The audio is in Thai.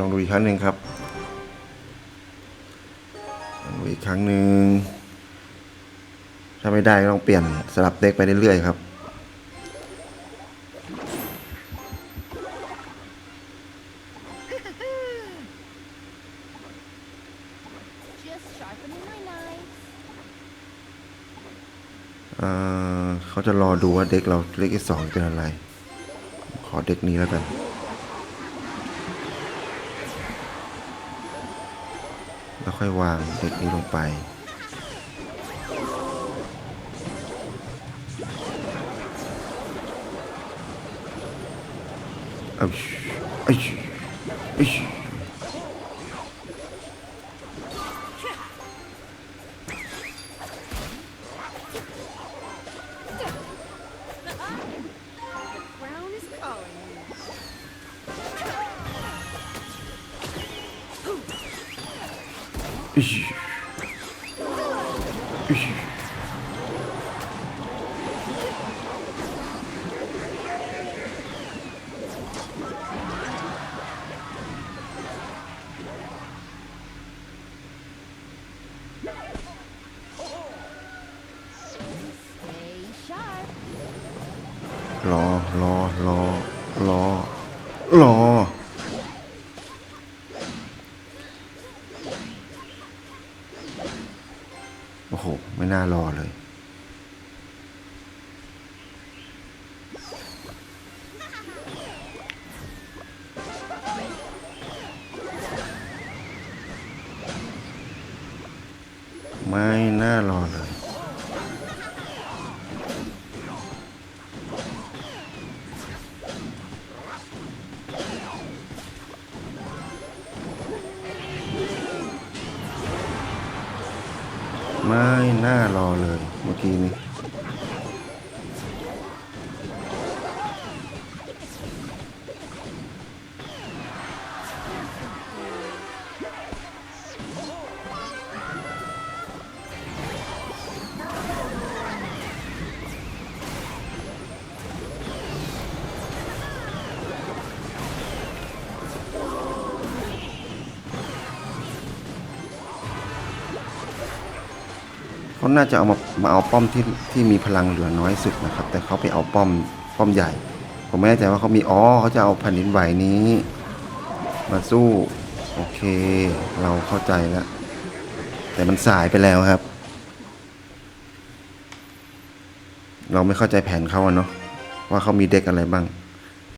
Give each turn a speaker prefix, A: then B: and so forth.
A: ลองดูอีกครั้งหนึ่งครับลองดูอีกครั้งหนึ่งถ้าไม่ได้ก็ต้องเปลี่ยนสลับเด็กไปเรื่อยๆครับเขาจะรอดูว่าเด็กเราเลขที่สองเป็นอะไร ขอเด็กนี้แล้วกัน แล้ว ค่อยวางเด็กนี้ลงไป เอาชิเอาเอา Lent, lent. โอ้โห ไม่น่ารอเลย ไม่น่ารอเลย ไม่น่ารอเลยเมื่อกี้นี้ เขาน่าจะเอามามาเอาป้อมที่ที่มีพลังเหลือน้อยสุดนะครับ แต่เขาไปเอาป้อมป้อมใหญ่ ผมไม่แน่ใจว่าเขามีอ๋อเขาจะเอาแผ่นดินไหวนี้ มาสู้โอเค เราเข้าใจแล้วแต่มันสายไปแล้วครับ เราไม่เข้าใจแผนเขาอะเนาะว่าเขามีเด็กอะไรบ้าง